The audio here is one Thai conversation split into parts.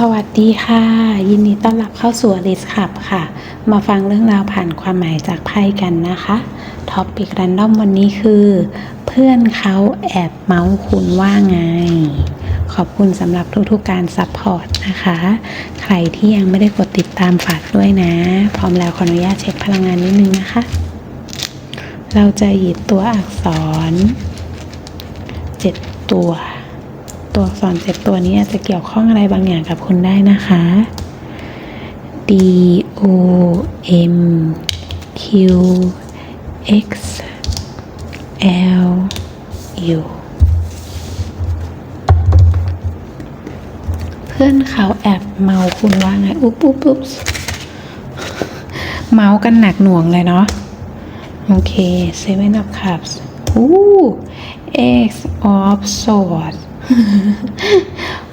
สวัสดีค่ะ ยินดีต้อนรับเข้าสู่ Alice Club ค่ะ มาฟังเรื่องราวผ่านความหมายจากไพ่กันนะคะท็อปปิกรันดอมวันนี้คือ เพื่อนเขาแอบเมาส์คุณว่าไง ขอบคุณสำหรับทุกๆการซัพพอร์ตนะคะ ใครที่ยังไม่ได้กดติดตามฝากด้วยนะ พร้อมแล้วขออนุญาตเช็คพลังงานนิดนึงนะคะ เราจะหยิบตัวอักษรเจ็ดตัว ตัวอักษรเจ็ดตัวนี้อาจจะเกี่ยวข้องอะไรบางอย่างกับคุณได้นะคะ D O M Q X L U เพื่อนเขาแอบเมาคุณว่าไง อุ๊บอุ๊บอุ๊บเมากันหนักหน่วงเลยเนาะ โอเค Seven of Cups อู้ X of Swords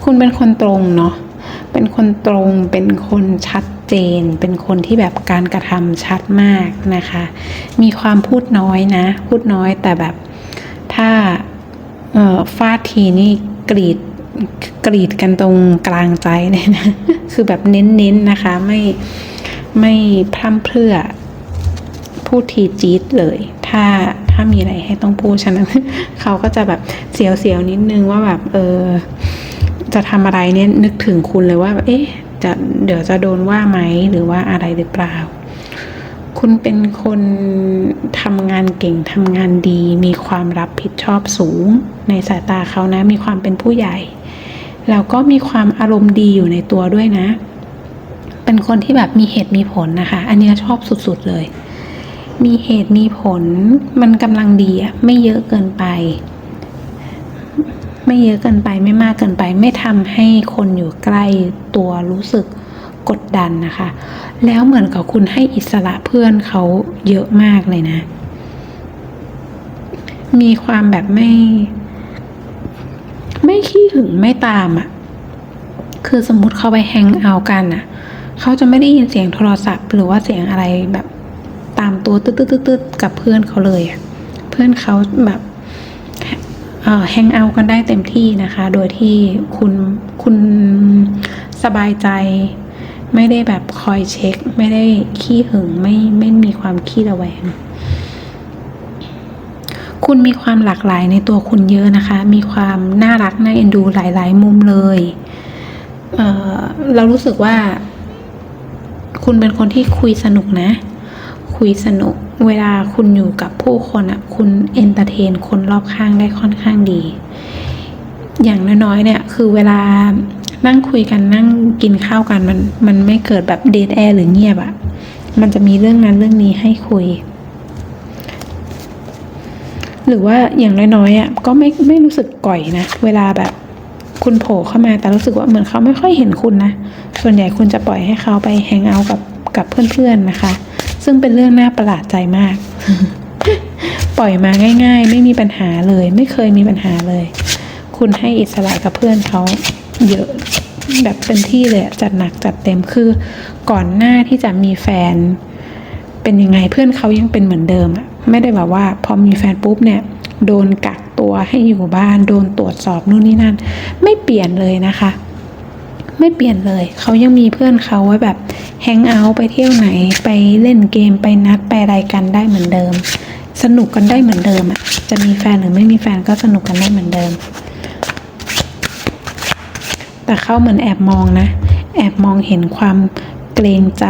คุณเป็นคนตรงเนาะเป็นคนตรงเป็นคนชัดเจน เป็นคนที่แบบการกระทำชัดมากนะคะ มีความพูดน้อยนะ พูดน้อยแต่แบบถ้าฟาดทีนี่กรีดกรีดกันตรงกลางใจเลยนะ คือแบบเน้นๆนะคะ ไม่ไม่พร่ำเพรื่อพูดทีจี๊ดเลย ถ้า ถ้ามีอะไรให้ต้องพูดฉะนั้นเขาก็จะแบบเสียวๆนิดนึงว่าแบบเออจะทำอะไรเนี่ยนึกถึงคุณเลยว่า เอ๊ะจะเดี๋ยวจะโดนว่าไหมหรือว่าอะไรหรือเปล่า คุณเป็นคนทำงานเก่งทำงานดี มีความรับผิดชอบสูง ในสายตาเขานะ มีความเป็นผู้ใหญ่ แล้วก็มีความอารมณ์ดีอยู่ในตัวด้วยนะ เป็นคนที่แบบมีเหตุมีผลนะคะ อันนี้ชอบสุดๆเลย มีเหตุมีผล มันกำลังดีอะไม่เยอะเกินไป ไม่เยอะเกินไปไม่มากเกินไป ไม่ทำให้คนอยู่ใกล้ตัวรู้สึกกดดันนะคะ แล้วเหมือนกับคุณให้อิสระเพื่อนเขาเยอะมากเลยนะ มีความแบบไม่ ไม่ขี้หึงไม่ตามอะ่ะ คือสมมุติเขาไปแฮงเอาท์กันอะ่ะ เขาจะไม่ได้ยินเสียงโทรศัพท์ หรือว่าเสียงอะไรแบบ ตามตัวตืดๆๆกับเพื่อนเขาเลยอะเพื่อนเขาแบบแฮงเอาท์กันได้เต็มที่นะคะ โดยที่คุณคุณสบายใจ ไม่ได้แบบคอยเช็ค ไม่ได้ขี้หึงไม่ไม่มีความขี้ระแวง คุณมีความหลากหลายในตัวคุณเยอะนะคะ มีความน่ารักน่าเอ็นดูหลาย ๆ มุมเลยเเรารู้สึกว่า คุณเป็นคนที่คุยสนุกนะ คุยสนุก เวลาคุณอยู่กับผู้คนอะ คุณเอนเตอร์เทนคนรอบข้างได้ค่อนข้างดี อย่างน้อยๆเนี่ย คือเวลานั่งคุยกันนั่งกินข้าวกันมันมันไม่เกิดแบบเดทแอร์หรือเงียบอะมันจะมีเรื่องนั้นเรื่องนี้ให้คุย หรือว่าอย่างน้อยๆอะก็ไม่ไม่รู้สึกก่อยนะเวลาแบบคุณโผล่เข้ามาแต่รู้สึกว่าเหมือนเขาไม่ค่อยเห็นคุณนะ ส่วนใหญ่คุณจะปล่อยให้เขาไปแฮงเอาท์กับกับเพื่อนๆนะคะ ซึ่งเป็นเรื่องน่าประหลาดใจมาก ปล่อยมาง่าย ๆ ไม่มีปัญหาเลย ไม่เคยมีปัญหาเลย คุณให้อิสระกับเพื่อนเขาเยอะแบบเต็มที่เลยจัดหนักจัดเต็มคือก่อนหน้าที่จะมีแฟน เป็นยังไงเพื่อนเขายังเป็นเหมือนเดิมอะไม่ได้แบบว่า พอมีแฟนปุ๊บเนี่ยโดนกักตัวให้อยู่บ้าน โดนตรวจสอบนู่นนี่นั่น ไม่เปลี่ยนเลยนะคะ ไม่เปลี่ยนเลย เขายังมีเพื่อนเขาไว้แบบแฮงเอาท์ไปเที่ยวไหนไปเล่นเกมไปนัดไปอะไรกันได้เหมือนเดิม สนุกกันได้เหมือนเดิมอะจะมีแฟนหรือไม่มีแฟนก็สนุกกันได้เหมือนเดิม แต่เขาเหมือนแอบมองนะ แอบมองเห็นความเกรงใจ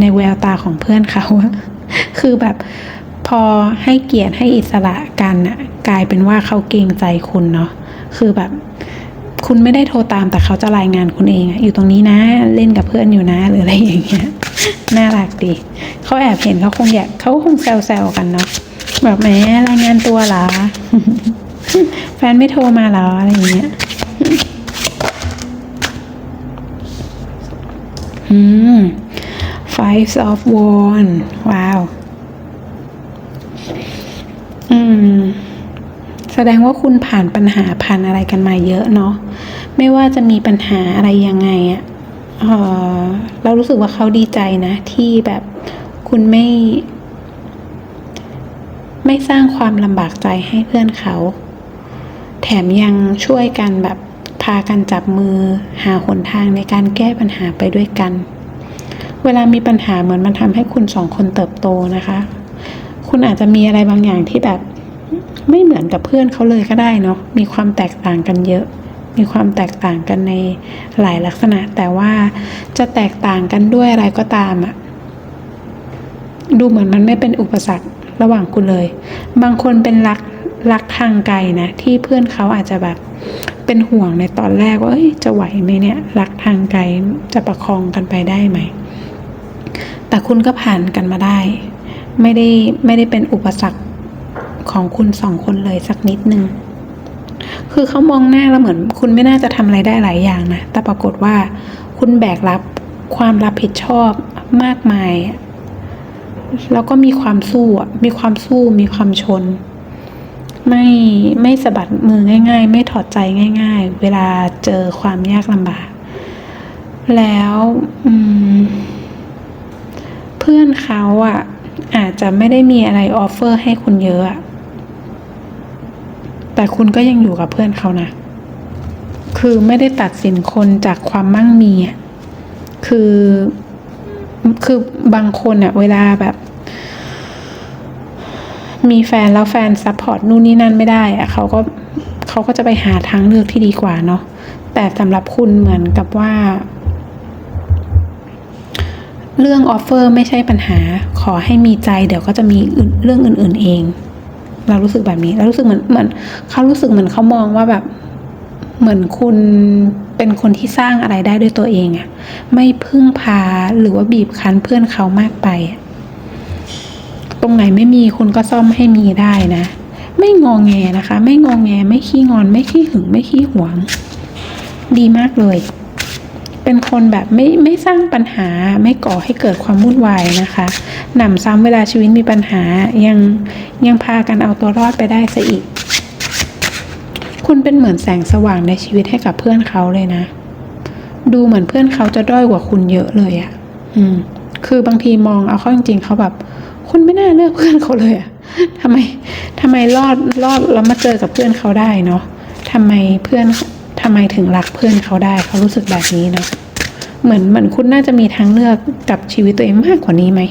ในแววตาของเพื่อนเขาคือแบบพอให้เกียรติให้อิสระกันอะกลายเป็นว่าเขาเกรงใจคุณเนาะคือแบบ คุณไม่ได้โทรตามแต่เขาจะรายงานคุณเองอยู่ตรงนี้นะเล่นกับเพื่อนอยู่นะหรืออะไรอย่างเงี้ยน่ารักดีเขาแอบเห็นเขาคงอยากเขาคงแซวๆกันเนาะแบบแหมรายงานตัวเหรอแฟนไม่โทรมาเหรออะไรอย่างเงี้ยอืม five of wand ว้าว อืม แสดงว่าคุณผ่านปัญหาผ่านอะไรกันมาเยอะเนาะ ไม่ว่าจะมีปัญหาอะไรยังไงอะเออเรารู้สึกว่าเขาดีใจนะ ที่แบบคุณไม่ ไม่สร้างความลำบากใจให้เพื่อนเขา แถมยังช่วยกันแบบพากันจับมือหาหนทางในการแก้ปัญหาไปด้วยกัน เวลามีปัญหาเหมือนมันทำให้คุณสองคนเติบโตนะคะ คุณอาจจะมีอะไรบางอย่างที่แบบไม่เหมือนกับเพื่อนเขาเลยก็ได้เนาะมีความแตกต่างกันเยอะ มีความแตกต่างกันในหลายลักษณะ แต่ว่าจะแตกต่างกันด้วยอะไรก็ตามอะดูเหมือนมันไม่เป็นอุปสรรคระหว่างคุณเลย บางคนเป็นรักรักทางไกลนะที่เพื่อนเขาอาจจะแบบเป็นห่วงในตอนแรกว่าจะไหวไหมเนี่ยรักทางไกลจะประคองกันไปได้ไหม แต่คุณก็ผ่านกันมาได้ ไม่ได้ไม่ได้เป็นอุปสรรคของคุณสองคนเลยสักนิดนึง คือเขามองหน้าแล้วเหมือน คุณไม่น่าจะทำอะไรได้หลายอย่างนะ แต่ปรากฏว่า คุณแบกรับความรับผิดชอบมากมาย แล้วก็มีความสู้อะมีความสู้ มีความชน ไม่ไม่สะบัดมือง่าย ๆ ไม่ถอดใจง่าย ๆ เวลาเจอความยากลำบาก แล้วเพื่อนเขาอะอาจจะไม่ได้มีอะไรออฟเฟอร์ให้คุณเยอะ แต่คุณก็ยังอยู่กับเพื่อนเขานะ คือไม่ได้ตัดสินคนจากความมั่งมีอะคือคือบางคนอะเวลาแบบ มีแฟนแล้วแฟนซัพพอร์ตนู่นนี่นั่นไม่ได้อะเขาก็เขาก็จะไปหาทางเลือกที่ดีกว่าเนาะแต่สำหรับคุณเหมือนกับว่า เรื่องออฟเฟอร์ไม่ใช่ปัญหา ขอให้มีใจเดี๋ยวก็จะมีเรื่องอื่น ๆ เอง เรารู้สึกแบบนี้เรารู้สึกเหมือนเหมือนเขารู้สึกเหมือนเขามองว่าแบบเหมือนคุณเป็นคนที่สร้างอะไรได้ด้วยตัวเองอะไม่พึ่งพาหรือว่าบีบคั้นเพื่อนเขามากไป ตรงไหนไม่มีคุณก็ซ่อมให้มีได้นะ ไม่งองแงนะคะ ไม่งองแง ไม่ขี้งอน ไม่ขี้หึง ไม่ขี้หวง ดีมากเลย เป็นคนแบบไม่ไม่สร้างปัญหาไม่ก่อให้เกิดความวุ่นวายนะคะหนำซ้ำเวลาชีวิตมีปัญหายังยังพากันเอาตัวรอดไปได้ซะอีก คุณเป็นเหมือนแสงสว่างในชีวิตให้กับเพื่อนเขาเลยนะ ดูเหมือนเพื่อนเขาจะด้อยกว่าคุณเยอะเลยอะ่ะ อืม คือบางทีมองเอาเข้าจริงๆเขาแบบ คุณไม่น่าเลือกเพื่อนเขาเลยอะ่ะทำไมทำไมรอดรอดแล้วมาเจอกับเพื่อนเขาได้เนาะทำไมเพื่อน ทำไมถึงรักเพื่อนเขาได้ เขารู้สึกแบบนี้เนาะเหมือนเหมือนคุณน่าจะมีทางเลือกกับชีวิตตัวเองมากกว่านี้ไหม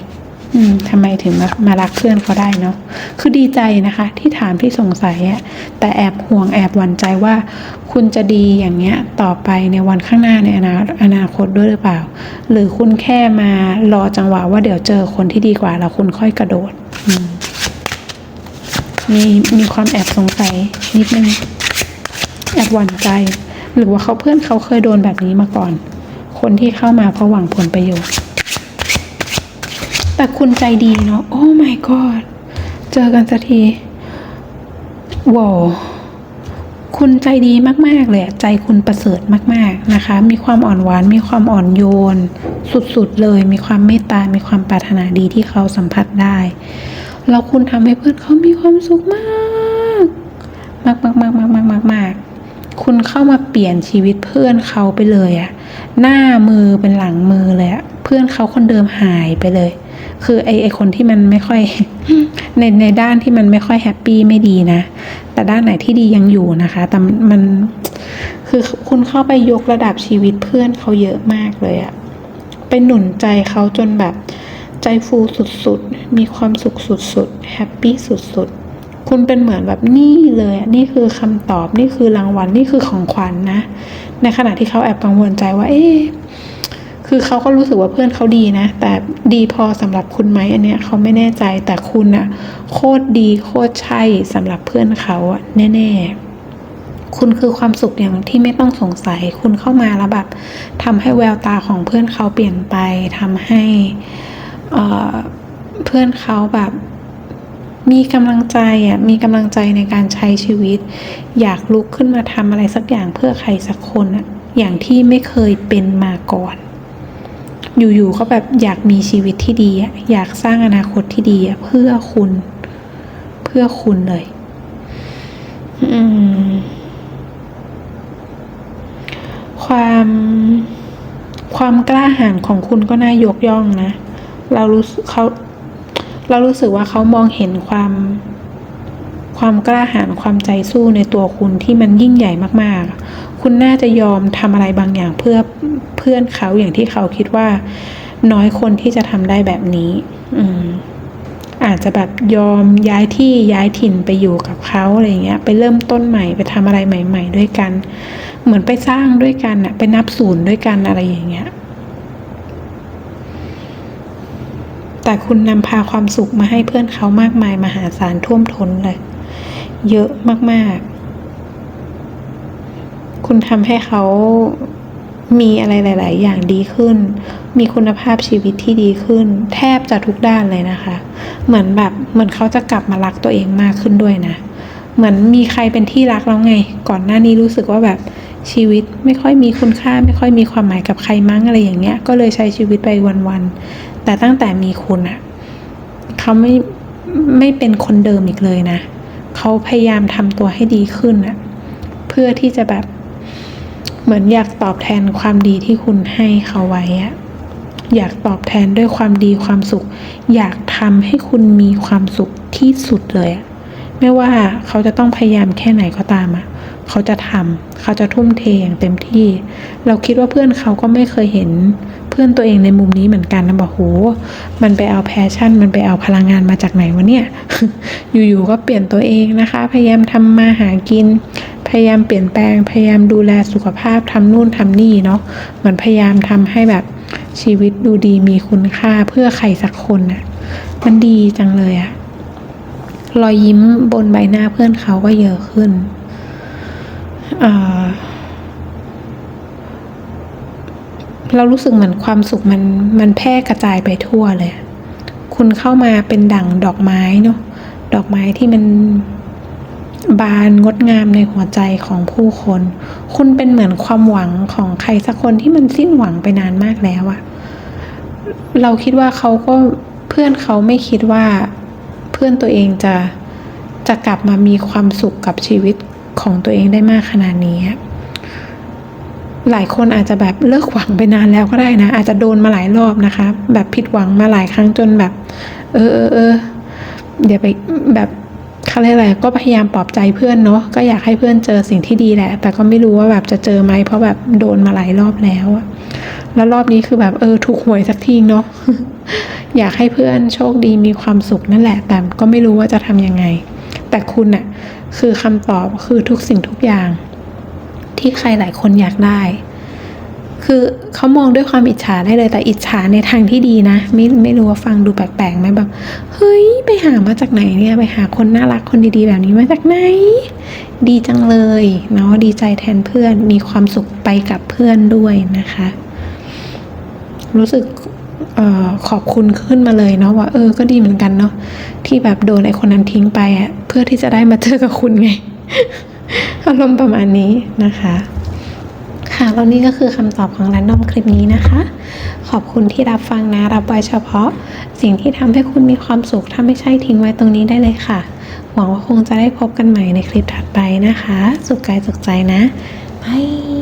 อืมทำไมถึงมามารักเพื่อนเขาได้เนาะคือดีใจนะคะ ที่ถามที่สงสัยอะแต่แอบห่วงแอบหวั่นใจว่า คุณจะดีอย่างเงี้ย ต่อไปในวันข้างหน้าในอนาอนาคตด้วยหรือเปล่า หรือคุณแค่มารอจังหวะว่าเดี๋ยวเจอคนที่ดีกว่าแล้วคุณค่อยกระโดดอืมมีมีความแอบสงสัยนิดนึง แอบหวั่นใจ หรือว่าเขาเพื่อนเขาเคยโดนแบบนี้มาก่อน คนที่เข้ามาเพราะหวังผลประโยชน์ แต่คุณใจดีเนาะโอ้ my god เจอกันสักทีว้าวคุณใจดีมาก ๆ เลยใจคุณประเสริฐมาก ๆ นะคะ มีความอ่อนหวาน มีความอ่อนโยน สุด ๆ เลย มีความเมตตา มีความปรารถนาดีที่เขาสัมผัสได้ แล้วคุณทำให้เพื่อนเขามีความสุขมาก มากมากมากมากมากมากมาก คุณเข้ามาเปลี่ยนชีวิตเพื่อนเขาไปเลยอะหน้ามือเป็นหลังมือเลยอะเพื่อนเขาคนเดิมหายไปเลย คือไอไอคนที่มันไม่ค่อยในในด้านที่มันไม่ค่อยแฮปปี้ไม่ดีนะ แต่ด้านไหนที่ดียังอยู่นะคะ แต่มันมันคือคุณเข้าไปยกระดับชีวิตเพื่อนเขาเยอะมากเลยอะไปหนุนใจเขาจนแบบใจฟูสุดๆ มีความสุขสุดๆ แฮปปี้สุดๆ คุณเป็นเหมือนแบบนี่เลยนี่คือคำตอบนี่คือรางวัลนี่คือของขวัญนนะ ในขณะที่เขาแอบกังวลใจว่า เอ๊ะคือเขาก็รู้สึกว่าเพื่อนเขาดีนะ แต่ดีพอสำหรับคุณไหมอันเนี้ยเขาไม่แน่ใจแต่คุณอะโคตรดีโคตรใช่สำหรับเพื่อนเขาอะแน่ ๆคุณคือความสุขอย่างที่ไม่ต้องสงสัย คุณเข้ามาแล้วแบบทำให้แววตาของเพื่อนเขาเปลี่ยนไปทำให้เพื่อนเขาแบบ มีกำลังใจอะมีกำลังใจในการใช้ชีวิต อยากลุกขึ้นมาทำอะไรสักอย่างเพื่อใครสักคนอะอย่างที่ไม่เคยเป็นมาก่อน อยู่ๆก็แบบอยากมีชีวิตที่ดีอะอยากสร้างอนาคตที่ดีอะเพื่อคุณ เพื่อคุณเลยอืมความความกล้าหาญของคุณก็น่ายกย่องนะ เรารู้เขา เรารู้สึกว่าเขามองเห็นความ ความกล้าหาญความใจสู้ในตัวคุณที่มันยิ่งใหญ่มากๆ คุณน่าจะยอมทำอะไรบางอย่างเพื่อเพื่อนเขาอย่างที่เขาคิดว่า น้อยคนที่จะทำได้แบบนี้ อืมอาจจะแบบยอมย้ายที่ย้ายถิ่นไปอยู่กับเขาอะไรเงี้ย ไปเริ่มต้นใหม่ไปทำอะไรใหม่ ๆ ด้วยกัน เหมือนไปสร้างด้วยกันอะไปนับศูนย์ด้วยกันอะไรอย่างเงี้ย แต่คุณนำพาความสุขมาให้เพื่อนเขามากมายมหาศาลท่วมท้นเลย เยอะมากๆ คุณทำให้เขามีอะไรหลาย ๆ อย่างดีขึ้น มีคุณภาพชีวิตที่ดีขึ้น แทบจะทุกด้านเลยนะคะ เหมือนแบบเหมือนเขาจะกลับมารักตัวเองมากขึ้นด้วยนะ เหมือนมีใครเป็นที่รักแล้วไง ก่อนหน้านี้รู้สึกว่าแบบชีวิตไม่ค่อยมีคุณค่าไม่ค่อยมีความหมายกับใครมั้งอะไรอย่างเงี้ย ก็เลยใช้ชีวิตไปวัน ๆ แต่ตั้งแต่มีคุณอะเขาไม่ไม่เป็นคนเดิมอีกเลยนะเขาพยายามทำตัวให้ดีขึ้นอะเพื่อที่จะแบบเหมือนอยากตอบแทนความดีที่คุณให้เขาไว้อะอยากตอบแทนด้วยความดีความสุข อยากทำให้คุณมีความสุขที่สุดเลยอะไม่ว่าเขาจะต้องพยายามแค่ไหนก็ตามอะเขาจะทำเขาจะทุ่มเทอย่างเต็มที่ เราคิดว่าเพื่อนเขาก็ไม่เคยเห็น พื่อนตัวเองในมุมนี้เหมือนกันนะบอกโห มันไปเอาแพชชั่น มันไปเอาพลังงานมาจากไหนวะเนี่ย อยู่ๆก็เปลี่ยนตัวเองนะคะ พยายามทำมาหากิน พยายามเปลี่ยนแปลง พยายามดูแลสุขภาพทำนู่นทำนี่เนาะ เหมือนพยายามทำให้แบบชีวิตดูดีมีคุณค่าเพื่อใครสักคนน่ะ มันดีจังเลยอะรอยยิ้มบนใบหน้าเพื่อนเขาก็เยอะขึ้นอ่อ เรารู้สึกเหมือนความสุขมันมันแพร่กระจายไปทั่วเลย คุณเข้ามาเป็นดั่งดอกไม้เนาะดอกไม้ที่มันบานงดงามในหัวใจของผู้คน คุณเป็นเหมือนความหวังของใครสักคนที่มันสิ้นหวังไปนานมากแล้วอะเราคิดว่าเขาก็เพื่อนเขาไม่คิดว่าเพื่อนตัวเองจะจะกลับมามีความสุขกับชีวิตของตัวเองได้มากขนาดนี้ หลายคนอาจจะแบบเลิกหวังไปนานแล้วก็ได้นะ อาจจะโดนมาหลายรอบนะคะ แบบผิดหวังมาหลายครั้งจนแบบ เออเออเออเดี๋ยวไปแบบเขาเรียกอะไรก็พยายามปลอบใจเพื่อนเนาะก็อยากให้เพื่อนเจอสิ่งที่ดีแหละ แต่ก็ไม่รู้ว่าแบบจะเจอไหมเพราะแบบโดนมาหลายรอบแล้วอะแล้วรอบนี้คือแบบเออถูกหวยสักทีเนาะอยากให้เพื่อนโชคดีมีความสุขนั่นแหละ แต่ก็ไม่รู้ว่าจะทำยังไง แต่คุณน่ะคือคำตอบคือทุกสิ่งทุกอย่าง ที่ใครหลายคนอยากได้ คือเขามองด้วยความอิจฉาได้เลยแต่อิจฉาในทางที่ดีนะ ไม่ไม่รู้ว่าฟังดูแปลกๆไหมแบบเฮ้ยไปหามาจากไหนเนี่ยไปหาคนน่ารักคนดีๆแบบนี้มาจากไหน ดีจังเลยเนาะดีใจแทนเพื่อนมีความสุขไปกับเพื่อนด้วยนะคะ รู้สึกออขอบคุณขึ้นมาเลยเนาะว่าเออก็ดีเหมือนกันเนาะที่แบบโดนไอ้คนนั้นทิ้งไปอะเพื่อที่จะได้มาเจอกับคุณไง อารมณ์ประมาณนี้นะคะ ค่ะแล้วนี่ก็คือคำตอบของรันดอมคลิปนี้นะคะ ขอบคุณที่รับฟังนะ รับไว้เฉพาะ สิ่งที่ทำให้คุณมีความสุข ถ้าไม่ใช่ทิ้งไว้ตรงนี้ได้เลยค่ะ หวังว่าคงจะได้พบกันใหม่ในคลิปถัดไปนะคะ สุขกายสุขใจนะบาย